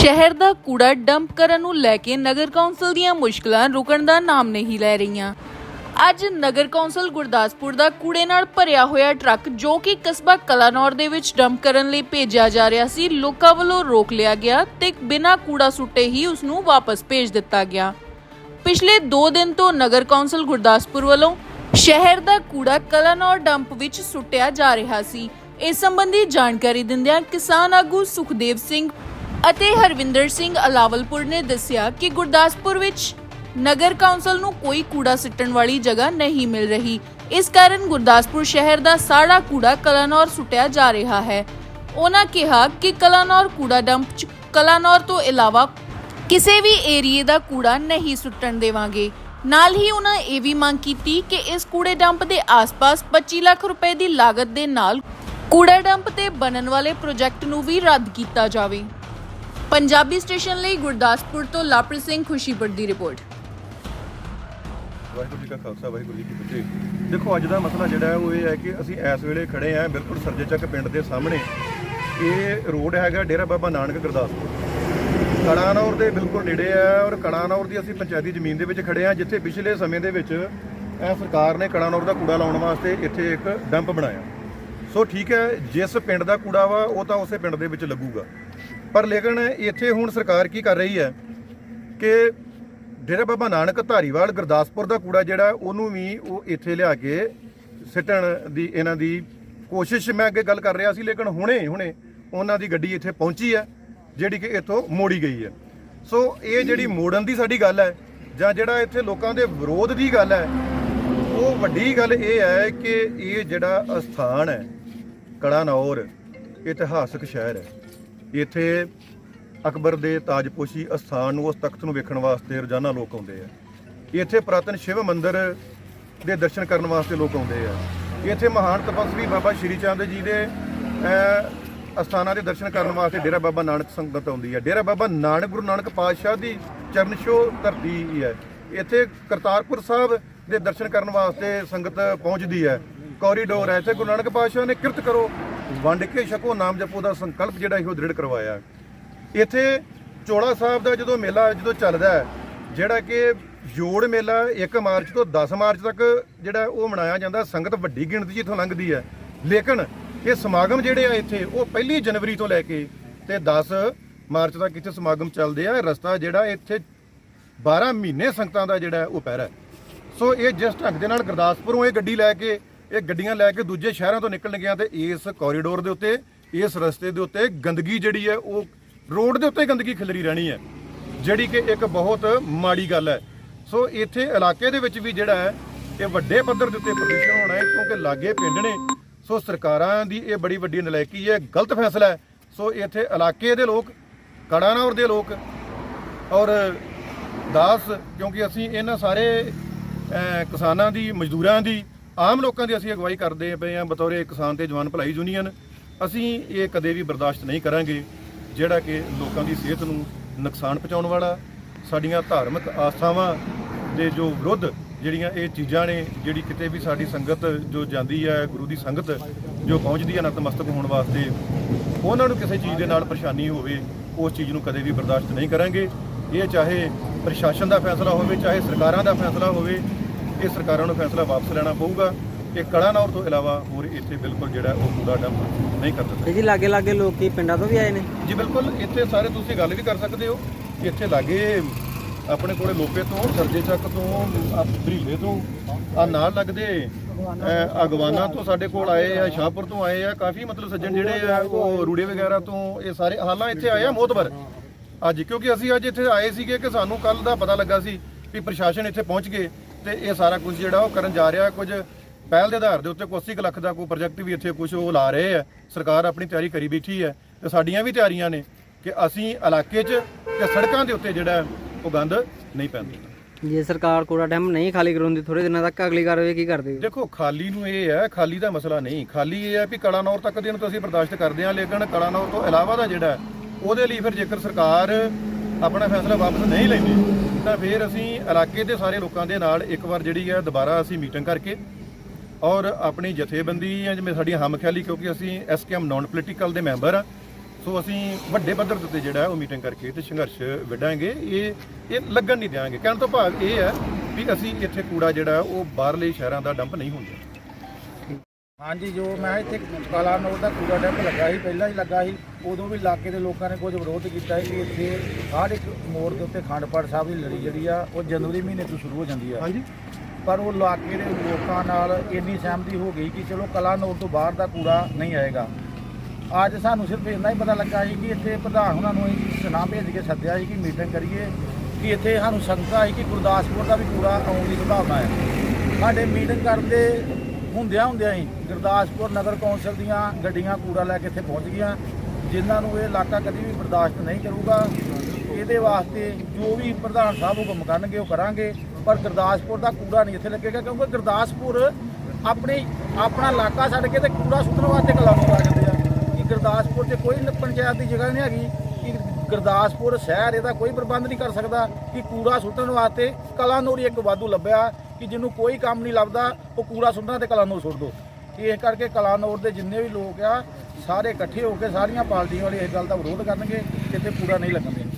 ਸ਼ਹਿਰ ਦਾ ਕੂੜਾ ਡੰਪ ਕਰਨ ਨੂੰ ਲੈ ਕੇ ਨਗਰ ਕੌਂਸਲ ਦੀਆਂ ਮੁਸ਼ਕਲਾਂ ਰੁਕਣ ਦਾ ਨਾਮ ਨਹੀਂ ਲੈ ਰਹੀਆਂ। ਅੱਜ ਨਗਰ ਕੌਂਸਲ ਗੁਰਦਾਸਪੁਰ ਦਾ ਕੂੜੇ ਨਾਲ ਭਰਿਆ ਹੋਇਆ ਟਰੱਕ, ਜੋ ਕਿ ਕਸਬਾ ਕਲਾਨੌਰ ਦੇ ਵਿੱਚ ਡੰਪ ਕਰਨ ਲਈ ਭੇਜਿਆ ਜਾ ਰਿਹਾ ਸੀ, ਲੋਕਾਂ ਵੱਲੋਂ ਰੋਕ ਲਿਆ ਗਿਆ ਤੇ ਬਿਨਾਂ ਕੂੜਾ ਸੁੱਟੇ ਹੀ ਉਸ ਨੂੰ ਵਾਪਸ ਭੇਜ ਦਿੱਤਾ ਗਿਆ। ਪਿਛਲੇ 2 ਦਿਨ ਤੋਂ ਨਗਰ ਕੌਂਸਲ ਗੁਰਦਾਸਪੁਰ ਵੱਲੋਂ ਸ਼ਹਿਰ ਦਾ ਕੂੜਾ ਕਲਾਨੌਰ ਡੰਪ ਵਿੱਚ ਸੁੱਟਿਆ ਜਾ ਰਿਹਾ ਸੀ। ਇਸ ਸੰਬੰਧੀ ਜਾਣਕਾਰੀ ਦਿੰਦਿਆਂ ਕਿਸਾਨ ਆਗੂ ਸੁਖਦੇਵ ਸਿੰਘ ਅਤੇ ਹਰਵਿੰਦਰ ਸਿੰਘ ਅਲਾਵਲਪੁਰ ਨੇ ਦੱਸਿਆ ਕਿ ਗੁਰਦਾਸਪੁਰ ਵਿੱਚ ਨਗਰ ਕੌਂਸਲ ਨੂੰ ਕੋਈ ਕੂੜਾ ਸਿੱਟਣ ਵਾਲੀ ਜਗ੍ਹਾ ਨਹੀਂ ਮਿਲ ਰਹੀ। ਇਸ ਕਾਰਨ ਗੁਰਦਾਸਪੁਰ ਸ਼ਹਿਰ ਦਾ ਸਾਰਾ ਕੂੜਾ ਕਲਾਨੌਰ ਸੁੱਟਿਆ ਜਾ ਰਿਹਾ ਹੈ। ਉਹਨਾਂ ਕਿਹਾ ਕਿ ਕਲਾਨੌਰ ਕੂੜਾ ਡੰਪ 'ਚ ਕਲਾਨੌਰ ਤੋਂ ਇਲਾਵਾ ਕਿਸੇ ਵੀ ਏਰੀਏ ਦਾ ਕੂੜਾ ਨਹੀਂ ਸੁੱਟਣ ਦੇਵਾਂਗੇ। ਨਾਲ ਹੀ ਉਹਨਾਂ ਇਹ ਵੀ ਮੰਗ ਕੀਤੀ ਕਿ ਇਸ ਕੂੜੇ ਡੰਪ ਦੇ ਆਸ-ਪਾਸ 25 ਲੱਖ ਰੁਪਏ ਦੀ ਲਾਗਤ ਦੇ ਨਾਲ ਕੂੜਾ ਡੰਪ ਤੇ ਬਣਨ ਵਾਲੇ ਪ੍ਰੋਜੈਕਟ ਨੂੰ ਵੀ ਰੱਦ ਕੀਤਾ ਜਾਵੇ। ਪੰਜਾਬੀ ਸਟੇਸ਼ਨ ਲਈ ਗੁਰਦਾਸਪੁਰ ਤੋਂ ਲਾਪ੍ਰਿਤ ਸਿੰਘ ਖੁਸ਼ੀਪੁਰ ਦੀ ਰਿਪੋਰਟ। ਵਾਹਿਗੁਰੂ ਜੀ ਕਾ ਖਾਲਸਾ, ਵਾਹਿਗੁਰੂ ਜੀ ਕੀ ਫਤਿਹ। ਦੇਖੋ, ਅੱਜ ਦਾ ਮਸਲਾ ਜਿਹੜਾ ਹੈ, ਉਹ ਇਹ ਹੈ ਕਿ ਅਸੀਂ ਇਸ ਵੇਲੇ ਖੜੇ ਆਂ ਬਿਲਕੁਲ ਸਰਜੇ ਚੱਕ ਪਿੰਡ ਦੇ ਸਾਹਮਣੇ। ਇਹ ਰੋਡ ਹੈਗਾ ਡੇਰਾ ਬਾਬਾ ਨਾਨਕ ਗੁਰਦਾਸਪੁਰ। ਕੜਾਨੌਰ ਦੇ ਬਿਲਕੁਲ ਨੇੜੇ ਆ ਔਰ ਕੜਾਨੌਰ ਦੀ ਅਸੀਂ ਪੰਚਾਇਤੀ ਜ਼ਮੀਨ ਦੇ ਵਿੱਚ ਖੜੇ ਆਂ ਜਿੱਥੇ ਪਿਛਲੇ ਸਮੇਂ ਦੇ ਵਿੱਚ ਇਹ ਸਰਕਾਰ ਨੇ ਕੜਾਨੌਰ ਦਾ ਕੂੜਾ ਲਾਉਣ ਵਾਸਤੇ ਇੱਥੇ ਇੱਕ ਡੰਪ ਬਣਾਇਆ। ਸੋ ਠੀਕ ਹੈ, ਜਿਸ ਪਿੰਡ ਦਾ ਕੂੜਾ ਵਾ, ਉਹ ਤਾਂ ਉਸੇ ਪਿੰਡ ਦੇ ਵਿੱਚ ਲੱਗੂਗਾ। ਪਰ ਲੇਕਿਨ ਇੱਥੇ ਹੁਣ ਸਰਕਾਰ ਕੀ ਕਰ ਰਹੀ ਹੈ ਕਿ ਡੇਰਾ ਬਾਬਾ ਨਾਨਕ ਧਾਰੀਵਾਲ ਗੁਰਦਾਸਪੁਰ ਦਾ ਕੂੜਾ ਜਿਹੜਾ, ਉਹਨੂੰ ਵੀ ਉਹ ਇੱਥੇ ਲਿਆ ਕੇ ਸਿੱਟਣ ਦੀ, ਇਹਨਾਂ ਦੀ ਕੋਸ਼ਿਸ਼ ਮੈਂ ਅੱਗੇ ਗੱਲ ਕਰ ਰਿਹਾ ਸੀ, ਲੇਕਿਨ ਹੁਣੇ ਹੁਣੇ ਉਹਨਾਂ ਦੀ ਗੱਡੀ ਇੱਥੇ ਪਹੁੰਚੀ ਹੈ, ਜਿਹੜੀ ਕਿ ਇੱਥੋਂ ਮੋੜੀ ਗਈ ਹੈ। ਸੋ ਇਹ ਜਿਹੜੀ ਮੋੜਨ ਦੀ ਸਾਡੀ ਗੱਲ ਹੈ, ਜਾਂ ਜਿਹੜਾ ਇੱਥੇ ਲੋਕਾਂ ਦੇ ਵਿਰੋਧ ਦੀ ਗੱਲ ਹੈ, ਉਹ ਵੱਡੀ ਗੱਲ ਇਹ ਹੈ ਕਿ ਇਹ ਜਿਹੜਾ ਅਸਥਾਨ ਹੈ, ਕੜਾਨੌਰ, ਇਤਿਹਾਸਕ ਸ਼ਹਿਰ ਹੈ। ਇੱਥੇ ਅਕਬਰ ਦੇ ਤਾਜਪੋਸ਼ੀ ਅਸਥਾਨ ਨੂੰ ਉਸ ਤਖਤ ਨੂੰ ਵੇਖਣ ਵਾਸਤੇ ਰੋਜ਼ਾਨਾ ਲੋਕ ਆਉਂਦੇ ਆ। ਇੱਥੇ ਪ੍ਰਾਤਨ ਸ਼ਿਵ ਮੰਦਿਰ ਦੇ ਦਰਸ਼ਨ ਕਰਨ ਵਾਸਤੇ ਲੋਕ ਆਉਂਦੇ ਆ। ਇੱਥੇ ਮਹਾਨ ਤਪਸਵੀ ਬਾਬਾ ਸ਼੍ਰੀ ਚੰਦ ਜੀ ਦੇ ਅਸਥਾਨਾਂ ਦੇ ਦਰਸ਼ਨ ਕਰਨ ਵਾਸਤੇ ਡੇਰਾ ਬਾਬਾ ਨਾਨਕ ਸੰਗਤ ਆਉਂਦੀ ਹੈ ਡੇਰਾ ਬਾਬਾ ਨਾਨਕ, ਗੁਰੂ ਨਾਨਕ ਪਾਤਸ਼ਾਹ ਦੀ ਚਰਨ ਛੋਹ ਧਰਤੀ ਹੈ ਇੱਥੇ ਕਰਤਾਰਪੁਰ ਸਾਹਿਬ ਦੇ ਦਰਸ਼ਨ ਕਰਨ ਵਾਸਤੇ ਸੰਗਤ ਪਹੁੰਚਦੀ ਹੈ ਕੋਰੀਡੋਰ ਹੈ ਇੱਥੇ ਗੁਰੂ ਨਾਨਕ ਪਾਤਸ਼ਾਹ ਨੇ ਕਿਰਤ ਕਰੋ। ਵੰਡ ਕੇ ਛਕੋ, ਨਾਮ ਜਪੋ ਦਾ ਸੰਕਲਪ ਜਿਹੜਾ ਇਹੋ ਦ੍ਰਿੜ ਕਰਵਾਇਆ। ਇੱਥੇ ਚੋਲਾ ਸਾਹਿਬ ਦਾ ਜਦੋਂ ਮੇਲਾ ਜਦੋਂ ਚੱਲਦਾ ਹੈ, ਜਿਹੜਾ ਕਿ ਜੋੜ ਮੇਲਾ 1 ਮਾਰਚ ਤੋਂ 10 ਮਾਰਚ ਤੱਕ ਜਿਹੜਾ ਉਹ ਮਨਾਇਆ ਜਾਂਦਾ, ਸੰਗਤ ਵੱਡੀ ਗਿਣਤੀ 'ਚ ਇੱਥੋਂ ਲੰਘਦੀ ਹੈ। ਲੇਕਿਨ ਇਹ ਸਮਾਗਮ ਜਿਹੜੇ ਆ ਇੱਥੇ, ਉਹ ਪਹਿਲੀ ਜਨਵਰੀ ਤੋਂ ਲੈ ਕੇ ਤੇ 10 ਮਾਰਚ ਤੱਕ ਇੱਥੇ ਸਮਾਗਮ ਚੱਲਦੇ ਆ। ਰਸਤਾ ਜਿਹੜਾ ਇੱਥੇ 12 ਮਹੀਨੇ ਸੰਗਤਾਂ ਦਾ ਜਿਹੜਾ ਉਹ ਪਹਿਰਾ ਹੈ। ਸੋ ਇਹ ਜਿਸ ਢੰਗ ਦੇ ਨਾਲ ਗੁਰਦਾਸਪੁਰੋਂ ਇਹ ਗੱਡੀ ਲੈ ਕੇ ਇਹ ਗੱਡੀਆਂ ਲੈ ਕੇ ਦੂਜੇ ਸ਼ਹਿਰਾਂ ਤੋਂ ਨਿਕਲਣਗੀਆਂ ਤੇ ਇਸ ਕੋਰੀਡੋਰ ਦੇ ਉੱਤੇ, ਇਸ ਰਸਤੇ ਦੇ ਉੱਤੇ ਗੰਦਗੀ ਜਿਹੜੀ ਹੈ, ਉਹ ਰੋਡ ਦੇ ਉੱਤੇ ਗੰਦਗੀ ਖਿਲਰੀ ਰਹਿਣੀ ਹੈ, ਜਿਹੜੀ ਕਿ ਇੱਕ ਬਹੁਤ ਮਾੜੀ ਗੱਲ ਹੈ। ਸੋ ਇੱਥੇ ਇਲਾਕੇ ਦੇ ਵਿੱਚ ਵੀ ਜਿਹੜਾ ਹੈ, ਇਹ ਵੱਡੇ ਪੱਧਰ ਦੇ ਉੱਤੇ ਪ੍ਰਦੂਸ਼ਣ ਹੋਣਾ ਹੈ, ਕਿਉਂਕਿ ਲਾਗੇ ਪਿੰਡ ਨੇ। ਸੋ ਸਰਕਾਰਾਂ ਦੀ ਇਹ ਬੜੀ ਵੱਡੀ ਨਲਾਇਕੀ ਹੈ, ਗਲਤ ਫੈਸਲਾ ਹੈ। ਸੋ ਇੱਥੇ ਇਲਾਕੇ ਦੇ ਲੋਕ ਕੜਾਨੌਰ ਦੇ ਲੋਕ ਔਰ ਦਾਸ, ਕਿਉਂਕਿ ਅਸੀਂ ਇਹਨਾਂ ਸਾਰੇ ਕਿਸਾਨਾਂ ਦੀ, ਮਜ਼ਦੂਰਾਂ ਦੀ ਆਮ ਲੋਕਾਂ ਦੀ ਅਸੀਂ ਅਗਵਾਈ ਕਰਦੇ ਪਏ ਹਾਂ, ਬਤੌਰੇ ਕਿਸਾਨ ਤੇ ਜਵਾਨ ਭਲਾਈ ਯੂਨੀਅਨ। ਅਸੀਂ ਇਹ ਕਦੇ ਵੀ ਬਰਦਾਸ਼ਤ ਨਹੀਂ ਕਰਾਂਗੇ, ਜਿਹੜਾ ਕਿ ਲੋਕਾਂ ਦੀ ਸਿਹਤ ਨੂੰ ਨੁਕਸਾਨ ਪਹੁੰਚਾਉਣ ਵਾਲਾ, ਸਾਡੀਆਂ ਧਾਰਮਿਕ ਆਸਥਾਵਾਂ ਦੇ ਜੋ ਵਿਰੁੱਧ ਜਿਹੜੀਆਂ ਇਹ ਚੀਜ਼ਾਂ ਨੇ, ਜਿਹੜੀ ਕਿਤੇ ਵੀ ਸਾਡੀ ਸੰਗਤ ਜੋ ਜਾਂਦੀ ਹੈ, ਗੁਰੂ ਦੀ ਸੰਗਤ ਜੋ ਪਹੁੰਚਦੀ ਹੈ, ਨਤਮਸਤਕ ਹੋਣ ਵਾਸਤੇ, ਉਹਨਾਂ ਨੂੰ ਕਿਸੇ ਚੀਜ਼ ਦੇ ਨਾਲ ਪਰੇਸ਼ਾਨੀ ਹੋਵੇ, ਉਸ ਚੀਜ਼ ਨੂੰ ਕਦੇ ਵੀ ਬਰਦਾਸ਼ਤ ਨਹੀਂ ਕਰਾਂਗੇ। ਇਹ ਚਾਹੇ ਪ੍ਰਸ਼ਾਸਨ ਦਾ ਫੈਸਲਾ ਹੋਵੇ, ਚਾਹੇ ਸਰਕਾਰਾਂ ਦਾ ਫੈਸਲਾ ਹੋਵੇ ਇਹ ਸਰਕਾਰਾਂ ਨੂੰ ਫੈਸਲਾ ਵਾਪਸ ਲੈਣਾ ਪਊਗਾ। ਇਹ ਕੜਾਨੌਰ ਤੋਂ ਇਲਾਵਾ ਹੋਰ ਇੱਥੇ ਬਿਲਕੁਲ ਜਿਹੜਾ ਉਹ ਕੂੜਾ ਡੰਪ ਨਹੀਂ ਕਰ ਦਿੱਤਾ। ਜੀ ਲਾਗੇ ਲਾਗੇ ਲੋਕੀ ਪਿੰਡਾਂ ਤੋਂ ਵੀ ਆਏ ਨੇ? ਜੀ ਬਿਲਕੁਲ ਇੱਥੇ ਸਾਰੇ ਤੁਸੀਂ ਗੱਲ ਵੀ ਕਰ ਸਕਦੇ ਹੋ। ਇੱਥੇ ਲਾਗੇ ਆਪਣੇ ਕੋਲੇ ਲੋਪੇ ਤੋਂ ਸਰਜੇ ਚੱਕ ਤੋਂ ਬਰੀਲੇ ਤੋਂ ਆ ਨਾਲ ਲੱਗਦੇ ਅਗਵਾਨਾ ਤੋਂ ਸਾਡੇ ਕੋਲ ਆਏ ਆ ਸ਼ਾਹਪੁਰ ਤੋਂ ਆਏ ਆ ਕਾਫੀ ਮਤਲਬ ਸੱਜਣ ਜਿਹੜੇ ਆ ਉਹ ਰੂੜੇ ਵਗੈਰਾ ਤੋਂ ਇਹ ਸਾਰੇ ਹਾਲਾਂ ਇੱਥੇ ਆਏ ਆ ਮੋਤਬਰ। ਅੱਜ ਕਿਉਂਕਿ ਅਸੀਂ ਅੱਜ ਇੱਥੇ ਆਏ ਸੀਗੇ ਕਿ ਸਾਨੂੰ ਕੱਲ ਦਾ ਪਤਾ ਲੱਗਾ ਸੀ ਵੀ ਪ੍ਰਸ਼ਾਸਨ ਇੱਥੇ ਪਹੁੰਚ ਗਏ। ਤੇ ਇਹ ਸਾਰਾ ਕੁਝ ਜਿਹੜਾ ਉਹ ਕਰਨ ਜਾ ਰਿਹਾ ਕੁਝ ਪਹਿਲ ਦੇ ਆਧਾਰ ਦੇ ਉੱਤੇ ਕੋਈ 80 ਕੁ ਲੱਖ ਦਾ ਕੋਈ ਪ੍ਰੋਜੈਕਟ ਵੀ ਇੱਥੇ ਕੁਝ ਉਹ ਲਾ ਰਹੇ ਆ। ਸਰਕਾਰ ਆਪਣੀ ਤਿਆਰੀ ਕਰੀ ਬੈਠੀ ਹੈ ਤੇ ਸਾਡੀਆਂ ਵੀ ਤਿਆਰੀਆਂ ਨੇ ਕਿ ਅਸੀਂ ਇਲਾਕੇ 'ਚ ਤੇ ਸੜਕਾਂ ਦੇ ਉੱਤੇ ਜਿਹੜਾ ਉਹ ਗੰਦ ਨਹੀਂ ਪੈਂਦਾ। ਜੇ ਸਰਕਾਰ ਕੂੜਾ ਡੈਮ ਨਹੀਂ ਖਾਲੀ ਕਰਾਉਂਦੀ ਥੋੜੇ ਦਿਨਾਂ ਤੱਕ ਅਗਲੀ ਕਾਰਵਾਈ ਕੀ ਕਰਦੀ ਦੇਖੋ ਖਾਲੀ ਨੂੰ ਇਹ ਹੈ ਖਾਲੀ ਦਾ ਮਸਲਾ ਨਹੀਂ। ਖਾਲੀ ਇਹ ਹੈ ਵੀ ਕਲਾਨੌਰ ਤੱਕ ਦੇ ਨੂੰ ਤਾਂ ਅਸੀਂ ਬਰਦਾਸ਼ਤ ਕਰਦੇ ਹਾਂ ਲੇਕਿਨ ਕਲਾਨੌਰ ਤੋਂ ਇਲਾਵਾ ਦਾ ਜਿਹੜਾ ਉਹਦੇ ਲਈ ਫਿਰ ਜੇਕਰ ਸਰਕਾਰ ਆਪਣਾ ਫੈਸਲਾ ਵਾਪਸ ਨਹੀਂ ਲੈਂਦੇ, ਤਾਂ ਫਿਰ ਅਸੀਂ ਇਲਾਕੇ ਦੇ ਸਾਰੇ ਲੋਕਾਂ ਦੇ ਨਾਲ ਇੱਕ ਵਾਰ ਜਿਹੜੀ ਹੈ ਦੁਬਾਰਾ ਅਸੀਂ ਮੀਟਿੰਗ ਕਰਕੇ ਔਰ ਆਪਣੀ ਜਥੇਬੰਦੀ ਜਾਂ ਜਿਵੇਂ ਸਾਡੀਆਂ ਹਮਖਿਆਲੀ ਕਿਉਂਕਿ ਅਸੀਂ ਐਸਕੇਐਮ ਨਾਨ ਪੋਲੀਟੀਕਲ ਦੇ ਮੈਂਬਰ ਆ ਸੋ ਅਸੀਂ ਵੱਡੇ ਪੱਧਰ ਦੇ ਉੱਤੇ ਜਿਹੜਾ ਉਹ ਮੀਟਿੰਗ ਕਰਕੇ ਤੇ ਸੰਘਰਸ਼ ਵਿੱਢਾਂਗੇ। ਇਹ ਇਹ ਲੱਗਣ ਨਹੀਂ ਦਿਆਂਗੇ। ਕਹਿਣ ਤੋਂ ਭਾਵ ਇਹ ਹੈ ਵੀ ਅਸੀਂ ਇੱਥੇ ਕੂੜਾ ਜਿਹੜਾ ਉਹ ਬਾਹਰਲੇ ਸ਼ਹਿਰਾਂ ਦਾ ਡੰਪ ਨਹੀਂ ਹੁੰਦਾ। ਹਾਂਜੀ, ਜੋ ਮੈਂ ਇੱਥੇ ਕਾਲਾ ਨੋਟ ਦਾ ਕੂੜਾ ਡੰਪ ਲੱਗਾ ਸੀ, ਪਹਿਲਾਂ ਹੀ ਲੱਗਾ ਸੀ। ਉਦੋਂ ਵੀ ਇਲਾਕੇ ਦੇ ਲੋਕਾਂ ਨੇ ਕੁਝ ਵਿਰੋਧ ਕੀਤਾ ਸੀ। ਕਿ ਇੱਥੇ ਹਰ ਇੱਕ ਮੋੜ ਦੇ ਉੱਤੇ ਖੰਡਪੜ ਸਾਹਿਬ ਦੀ ਲੜੀ ਜਿਹੜੀ ਆ ਉਹ ਜਨਵਰੀ ਮਹੀਨੇ ਤੋਂ ਸ਼ੁਰੂ ਹੋ ਜਾਂਦੀ ਆ। ਹਾਂਜੀ। ਪਰ ਉਹ ਇਲਾਕੇ ਦੇ ਲੋਕਾਂ ਨਾਲ ਇੰਨੀ ਸਹਿਮਤੀ ਹੋ ਗਈ ਕਿ ਚਲੋ ਕਲਾ ਨੋਟ ਤੋਂ ਬਾਹਰ ਦਾ ਕੂੜਾ ਨਹੀਂ ਆਏਗਾ। ਅੱਜ ਸਾਨੂੰ ਸਿਰਫ ਇੰਨਾ ਹੀ ਪਤਾ ਲੱਗਾ ਸੀ ਕਿ ਇੱਥੇ ਪ੍ਰਧਾਨ ਉਹਨਾਂ ਨੂੰ ਅਸੀਂ ਸੁਨਾਮ ਭੇਜ ਕੇ ਸੱਦਿਆ ਸੀ ਕਿ ਮੀਟਿੰਗ ਕਰੀਏ ਕਿ ਇੱਥੇ ਸਾਨੂੰ ਸੰਕਾ ਸੀ ਕਿ ਗੁਰਦਾਸਪੁਰ ਦਾ ਵੀ ਕੂੜਾ ਆਉਣ ਦੀ ਸੰਭਾਵਨਾ ਹੈ। ਸਾਡੇ ਮੀਟਿੰਗ ਕਰਦੇ ਹੁੰਦਿਆਂ ਹੁੰਦਿਆਂ ਹੀ ਗੁਰਦਾਸਪੁਰ ਨਗਰ ਕੌਂਸਲ ਦੀਆਂ ਗੱਡੀਆਂ ਕੂੜਾ ਲੈ ਕੇ ਇੱਥੇ ਪਹੁੰਚ ਗਈਆਂ। ਜਿਨ੍ਹਾਂ ਨੂੰ ਇਹ ਇਲਾਕਾ ਕਦੀ ਵੀ ਬਰਦਾਸ਼ਤ ਨਹੀਂ ਕਰੂਗਾ, ਇਹਦੇ ਵਾਸਤੇ ਜੋ ਵੀ ਪ੍ਰਧਾਨ ਸਾਹਿਬ ਹੁਕਮ ਕਰਨਗੇ ਉਹ ਕਰਾਂਗੇ, ਪਰ ਗੁਰਦਾਸਪੁਰ ਦਾ ਕੂੜਾ ਨਹੀਂ ਇੱਥੇ ਲੱਗੇਗਾ, ਕਿਉਂਕਿ ਗੁਰਦਾਸਪੁਰ ਆਪਣੇ, ਆਪਣਾ ਇਲਾਕਾ ਛੱਡ ਕੇ ਤੇ ਕੂੜਾ ਸੁੱਟਣ ਵਾਸਤੇ ਕਲਾਮੋਂ ਆ ਦਿੰਦੇ ਆ। ਕਿ ਗੁਰਦਾਸਪੁਰ 'ਚ ਕੋਈ ਪੰਚਾਇਤ ਦੀ ਜਗ੍ਹਾ ਨਹੀਂ ਹੈਗੀ, ਕਿ ਗੁਰਦਾਸਪੁਰ ਸ਼ਹਿਰ ਇਹਦਾ ਕੋਈ ਪ੍ਰਬੰਧ ਨਹੀਂ ਕਰ ਸਕਦਾ ਕਿ ਕੂੜਾ ਸੁੱਟਣ ਵਾਸਤੇ ਕਲਾਨੌਰ ਹੀ ਇੱਕ ਵਾਧੂ ਲੱਭਿਆ, ਕਿ ਜਿਹਨੂੰ ਕੋਈ ਕੰਮ ਨਹੀਂ ਲੱਭਦਾ, ਉਹ ਕੂੜਾ ਸੁੱਟਣਾ ਤੇ ਕਲਾਨੌਰ ਸੁੱਟ ਦੋ। ਇਸ ਕਰਕੇ ਕਲਾਨੌਰ ਦੇ ਜਿੰਨੇ ਵੀ ਲੋਕ ਆ, ਸਾਰੇ ਇਕੱਠੇ ਹੋ ਕੇ ਸਾਰੀਆਂ ਪਾਰਟੀਆਂ ਵਾਲੇ ਇਸ ਗੱਲ ਦਾ ਵਿਰੋਧ ਕਰਨਗੇ ਕਿਤੇ ਪੂਰਾ ਨਹੀਂ ਲੱਗਣਗੇ।